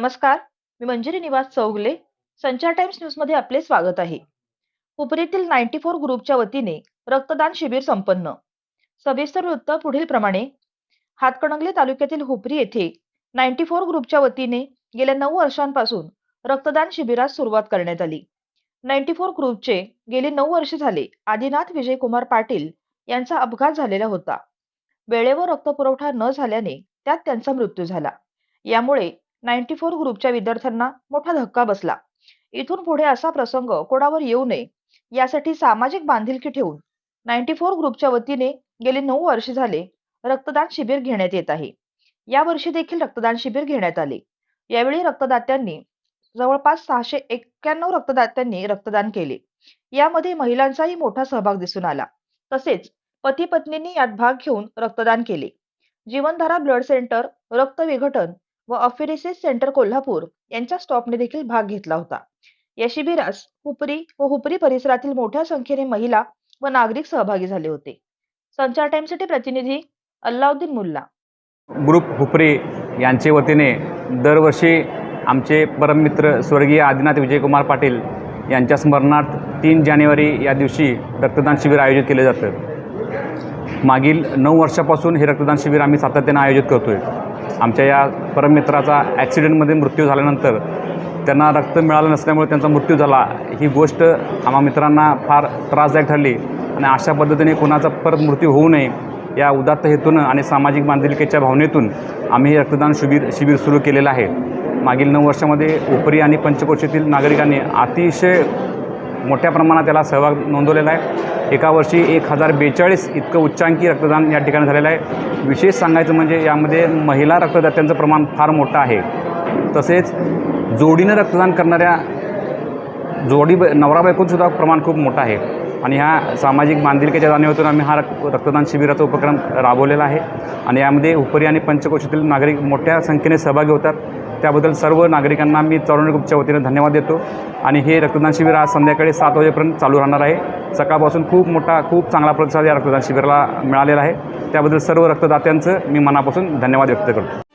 नमस्कार मी मंजिरी निवास चौगले संचार टाइम्स न्यूजमध्ये आपले स्वागत आहे. हुपरीतील नाईन्टी फोर ग्रुपच्या वतीने रक्तदान शिबिर संपन्न. सविस्तर वृत्त पुढील प्रमाणे. हातकणंगले तालुक्यातील हुपरी येथे नाईन्टी फोर ग्रुपच्या वतीने गेल्या नऊ वर्षांपासून रक्तदान शिबिरास सुरुवात करण्यात आली. नाईन्टी फोर ग्रुपचे गेले नऊ वर्षे झाले आदिनाथ विजयकुमार पाटील यांचा अपघात झालेला होता. वेळेवर रक्तपुरवठा न झाल्याने त्यात त्यांचा मृत्यू झाला. यामुळे नाईन्टी फोर ग्रुपच्या विद्यार्थ्यांना मोठा धक्का बसला. इथून पुढे असा प्रसंग कोणावर येऊ नये यासाठी सामाजिक बांधिलकी ठेवून नाईन्टी फोर ग्रुपच्या वतीने गेले नऊ वर्ष झाले रक्तदान शिबिर घेण्यात येत आहे. या वर्षी देखील रक्तदान शिबिर घेण्यात आले. यावेळी रक्तदात्यांनी जवळपास सहाशे एक्क्याण्णव रक्तदात्यांनी रक्तदान केले. यामध्ये महिलांचाही मोठा सहभाग दिसून आला. तसेच पती पत्नींनी यात भाग घेऊन रक्तदान केले. जीवनधारा ब्लड सेंटर रक्त विघटन व अफेरेसिस सेंटर कोल्हापूर यांच्या स्टॉपने देखील भाग घेतला होता. या शिबिरास हुपरी व हुपरी परिसरातील मोठ्या संख्येने महिला व नागरिक सहभागी झाले होते. संचार टाइमसाठी प्रतिनिधी अल्लाउद्दीन मुल्ला. ग्रुप हुपरी यांचे वतीने दरवर्षी आमचे परममित्र स्वर्गीय आदिनाथ विजयकुमार पाटील यांच्या स्मरणार्थ तीन जानेवारी या दिवशी रक्तदान शिबिर आयोजित केले जातं. मागील नऊ वर्षापासून हे रक्तदान शिबिर आम्ही सातत्यानं आयोजित करतो आहे आमच्या या परममित्राचा ॲक्सिडेंटमध्ये मृत्यू झाल्यानंतर त्यांना रक्त मिळालं नसल्यामुळे त्यांचा मृत्यू झाला. ही गोष्ट आम्हा मित्रांना फार त्रासदायक ठरली आणि अशा पद्धतीने कोणाचा परत मृत्यू होऊ नये या उदात्त हेतूनं आणि सामाजिक बांधिलकीच्या भावनेतून आम्ही हे रक्तदान शिबिर शिबिर सुरू केलेलं आहे. मागील नऊ वर्षामध्ये उपरी आणि पंचकोशीतील नागरिकांनी अतिशय मोठ्या प्रमाणात त्याला सहभाग नोंदवलेला आहे. एका वर्षी एक हजार बेचाळीस इतकं उच्चांकी रक्तदान या ठिकाणी झालेलं आहे. विशेष सांगायचं म्हणजे यामध्ये महिला रक्तदात्यांचं प्रमाण फार मोठं आहे. तसेच जोडीनं रक्तदान करणाऱ्या जोडी नवरा बायकोचंसुद्धा प्रमाण खूप मोठं आहे. आणि ह्या सामाजिक बांधिलकीच्या जाणीवेतून आम्ही हा रक्तदान शिबिराचा उपक्रम राबवलेला आहे. आणि यामध्ये उपरी आणि पंचकोशीतील नागरिक मोठ्या संख्येने सहभागी होतात. त्याबद्दल सर्व नागरिकांना मी चौरणी ग्रुपच्या वतीनं धन्यवाद देतो. आणि हे रक्तदान शिबिर आज संध्याकाळी सात वाजेपर्यंत चालू राहणार आहे. सकाळपासून खूप मोठा खूप चांगला प्रतिसाद या रक्तदान शिबिराला मिळालेला आहे. त्याबद्दल सर्व रक्तदात्यांचं मी मनापासून धन्यवाद व्यक्त करतो.